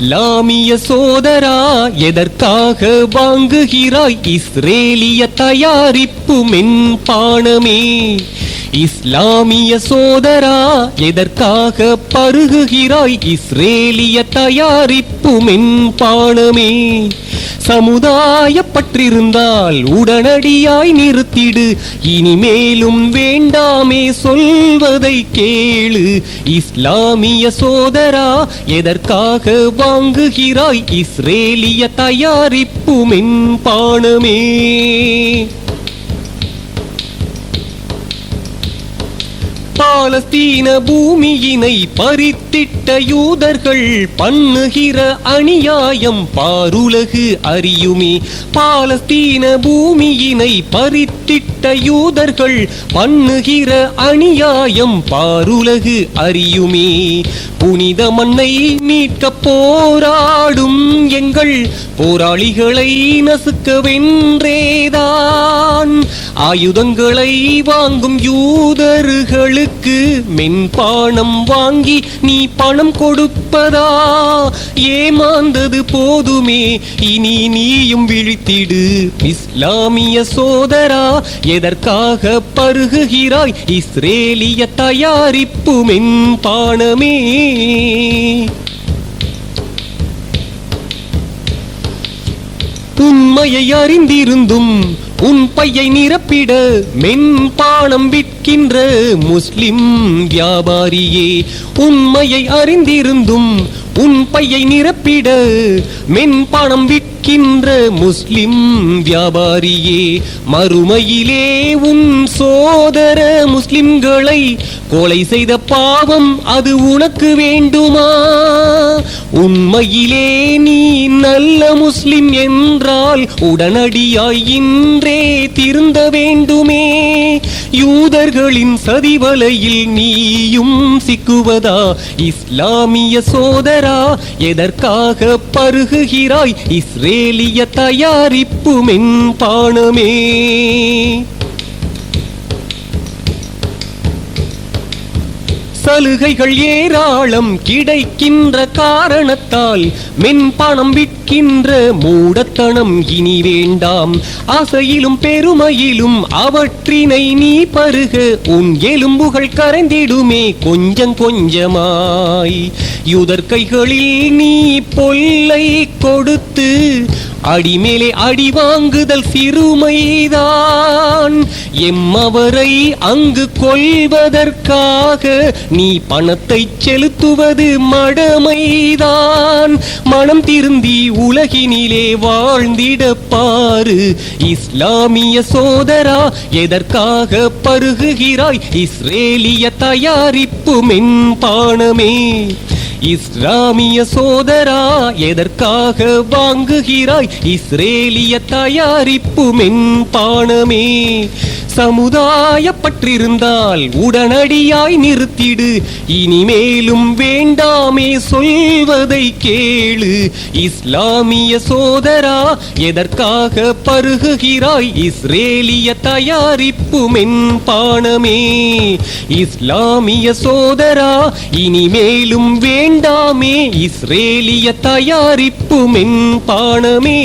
இஸ்லாமிய சோதரா எதற்காக வாங்குகிறாய்? இஸ்ரேலிய தயாரிப்பு மென்பானமே. இஸ்லாமிய சோதரா எதற்காக பருகுகிறாய்? இஸ்ரேலிய தயாரிப்பு மென்பானமே. சமுதாய பற்றிருந்தால் உடனடியாய் நிறுத்திடு. இனிமேலும் வேண்டாமே சொல்வதை கேளு. இஸ்லாமிய சோதரா எதற்காக வாங்குகிறாய்? இஸ்ரேலிய தயாரிப்பு மென்பானமே. பாலஸ்தீன பூமியினை பறித்திட்ட யூதர்கள் பண்ணுகிற அநியாயம் பாருலகு அறியுமே. பாலஸ்தீன பூமியினை பறித்திட்ட யூதர்கள் பண்ணுகிற அநியாயம் பாருலகு அறியுமே. புனித மண்ணை மீட்க போராடும் எங்கள் போராளிகளை நசுக்கவென்றேதான் ஆயுதங்களை வாங்கும் யூதர்களுக்கு மென்பானம் வாங்கி நீ பணம் கொடுப்பதா? ஏமாந்தது போதுமே இனி நீயும் விழித்திடு இஸ்லாமிய சோதரா எதற்காக பருகுகிறாய்? இஸ்ரேலிய தயாரிப்பு மென்பானமே. உண்மையை அறிந்திருந்தும் உன் பையை நிரப்பிட மென்பானம் விற்கின்ற முஸ்லிம் வியாபாரியே உண்மையை அறிந்திருந்தும் உன் பையை நிரப்பிட மென்பானம் விற்கின்ற முஸ்லிம் வியாபாரியே மறுமையிலே உன் சோதர முஸ்லிம்களை கொலை செய்த பாவம் அது உனக்கு வேண்டுமா? உண்மையிலே நீ நல்ல முஸ்லிம் என்றால் உடனடியாய் இன்றே திருந்த வேண்டுமே. யூதர்களின் சதிவலையில் நீயும் சிக்குவதா? இஸ்லாமிய சோதரா எதற்காக பருகுகிறாய்? இஸ்ரேலிய தயாரிப்பு மென்பானமே. சலுகைகள் ஏராளம் கிடைக்கின்ற காரணத்தால் மென்பணம் விற்கின்ற மூடத்தனம் இனி வேண்டாம். ஆசையிலும் பெருமையிலும் அவற்றினை நீ பருக உன் எலும்புகள் கரைந்திடுமே கொஞ்சம் கொஞ்சமாய். யுதற்கைகளில் நீ பொல்லை கொடுத்து அடிமேலே அடி வாங்குதல் சிறுமைதான். எம்மவரை அங்கு கொள்வதற்காக நீ பணத்தை செலுத்துவது மடமைதான். மனம் திருந்தி உலகினிலே வாழ்ந்திட பாரு. இஸ்லாமிய சோதரா எதற்காக பருகுகிறாய்? இஸ்ரேலிய தயாரிப்பு மென்பானமே. இஸ்லாமிய சோதரா எதற்காக வாங்குகிறாய்? இஸ்ரேலிய தயாரிப்பு மென்பானமே. சமுதாய பற்றிருந்தால் உடனடியாய் நிறுத்திடு. இனிமேலும் வேண்டாமே சொல்வதை கேளு. இஸ்லாமிய சோதரா எதற்காக பருகுகிறாய்? இஸ்ரேலிய தயாரிப்பு மென்பானமே. இஸ்லாமிய சோதரா இனிமேலும் வேண்டாமே. இஸ்ரேலிய தயாரிப்பு மென்பானமே.